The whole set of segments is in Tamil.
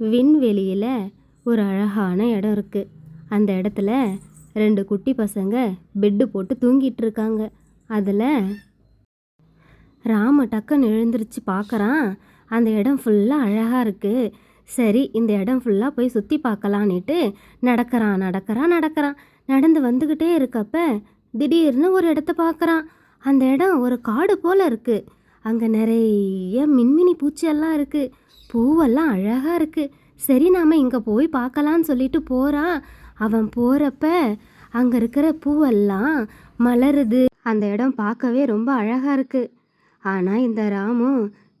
விண்வெளியில் ஒரு அழகான இடம் இருக்குது அந்த இடத்துல ரெண்டு குட்டி பசங்க பெட்டு போட்டு தூங்கிட்டு இருக்காங்க. அதில் ராம டக்குன்னு எழுந்திருச்சு பார்க்குறான் அந்த இடம் ஃபுல்லாக அழகாக இருக்குது சரி இந்த இடம் ஃபுல்லாக போய் சுற்றி பார்க்கலான்ட்டு நடக்கிறான் நடக்கிறான் நடக்கிறான். நடந்து வந்துக்கிட்டே இருக்கப்ப திடீர்னு ஒரு இடத்த பார்க்குறான் அந்த இடம் ஒரு காடு போல் இருக்குது அங்கே நிறைய மின்மினி பூச்சியெல்லாம் இருக்குது பூவெல்லாம் அழகாக இருக்குது சரி நாம் இங்கே போய் பார்க்கலான்னு சொல்லிட்டு போகிறான் அவன் போகிறப்ப அங்கே இருக்கிற பூவெல்லாம் மலருது. அந்த இடம் பார்க்கவே ரொம்ப அழகாக இருக்குது ஆனால் இந்த ராமு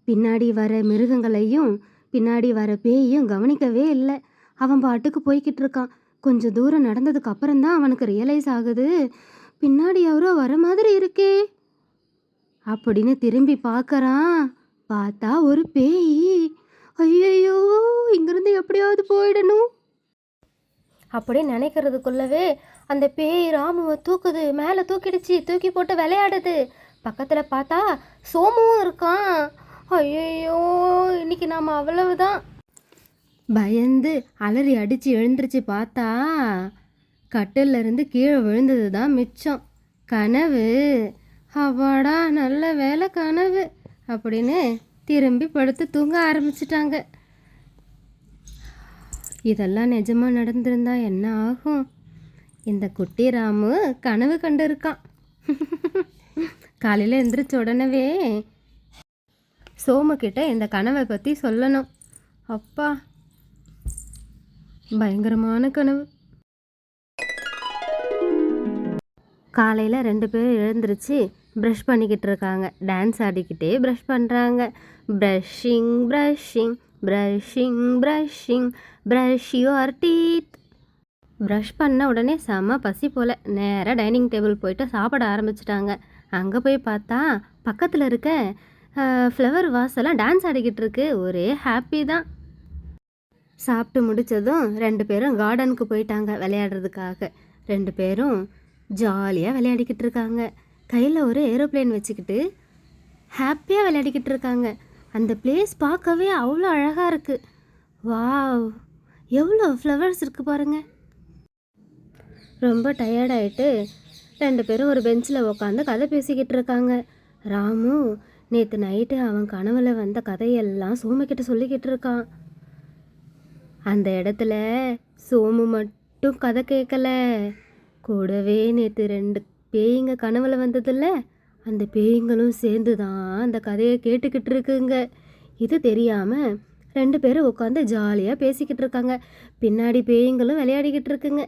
பின்னாடி வர மிருகங்களையும் பின்னாடி வர பேயையும் கவனிக்கவே இல்லை. அவன் பாட்டுக்கு போய்கிட்டு இருக்கான். கொஞ்சம் தூரம் நடந்ததுக்கு அப்புறம் தான் அவனுக்கு ரியலைஸ் ஆகுது. பின்னாடி யாரோ வர மாதிரி இருக்கே. அப்படின்னு திரும்பி பார்க்கறான். பார்த்தா ஒரு பேய். ஐயையோ இங்கிருந்து எப்படியாவது போயிடணும். அப்படி நினைக்கிறதுக்குள்ளவே அந்த பேய் ராமுவை தூக்குது மேலே தூக்கிடுச்சு தூக்கி போட்டு விளையாடுது. பக்கத்தில் பார்த்தா சோமுவும் இருக்கான். ஐயையோ இன்னைக்கு நாம் அவ்வளவுதான். பயந்து அலறி அடித்து எழுந்திருச்சு பார்த்தா கட்டில்ல இருந்து கீழே விழுந்தது தான் மிச்சம். கனவு. அவாடா நல்ல வேலை கனவு அப்படின்னு திரும்பி படுத்து தூங்க ஆரம்பிச்சிட்டாங்க. இதெல்லாம் நிஜமாக நடந்திருந்தா என்ன ஆகும்? இந்த குட்டி ராமு கனவு கண்டிருக்கான். காலையில் எந்திரிச்ச உடனே சோமுக்கிட்ட இந்த கனவை பற்றி சொல்லணும். அப்பா பயங்கரமான கனவு. காலையில் ரெண்டு பேரும் எழுந்திருச்சு ப்ரஷ் பண்ணிக்கிட்டு இருக்காங்க டான்ஸ் ஆடிக்கிட்டே ப்ரஷ் பண்ணுறாங்க brushing brushing brushing brushing brush your teeth brush பண்ண உடனே செம்ம பசி போல் நேராக டைனிங் டேபிள் போயிட்டு சாப்பிட ஆரம்பிச்சிட்டாங்க. அங்கே போய் பார்த்தா பக்கத்தில் இருக்க ஃப்ளவர் வாசெல்லாம் டான்ஸ் ஆடிக்கிட்டு இருக்கு. ஒரே ஹாப்பி தான். சாப்பிட்டு முடிச்சதும் ரெண்டு பேரும் கார்டனுக்கு போயிட்டாங்க விளையாடுறதுக்காக. ரெண்டு பேரும் ஜாலியாக விளையாடிக்கிட்டு இருக்காங்க. கையில் ஒரு ஏரோப்ளேன் வச்சுக்கிட்டு ஹாப்பியாக விளையாடிக்கிட்டு இருக்காங்க. அந்த பிளேஸ் பார்க்கவே அவ்வளோ அழகாக இருக்குது வாவ்! எவ்வளோ ஃப்ளவர்ஸ் இருக்குது பாருங்கள் ரொம்ப டயர்டாயிட்டு ரெண்டு பேரும் ஒரு பெஞ்சில் உட்காந்து கதை பேசிக்கிட்டு இருக்காங்க. ராமு நேற்று நைட்டு அவன் கனவுல வந்த கதையெல்லாம் சோமுக்கிட்ட சொல்லிக்கிட்டு இருக்கான். அந்த இடத்துல சோமு மட்டும் கதை கேட்கல கூடவே நேற்று ரெண்டு பேய்ங்க கனவுல வந்ததில்ல? அந்த பேய்ங்களும் சேர்ந்து தான் அந்த கதையை கேட்டுக்கிட்டு இருக்குங்க இது தெரியாமல் ரெண்டு பேரும் உட்காந்து ஜாலியாக பேசிக்கிட்டு இருக்காங்க பின்னாடி பேய்ங்களும் விளையாடிக்கிட்டு இருக்குங்க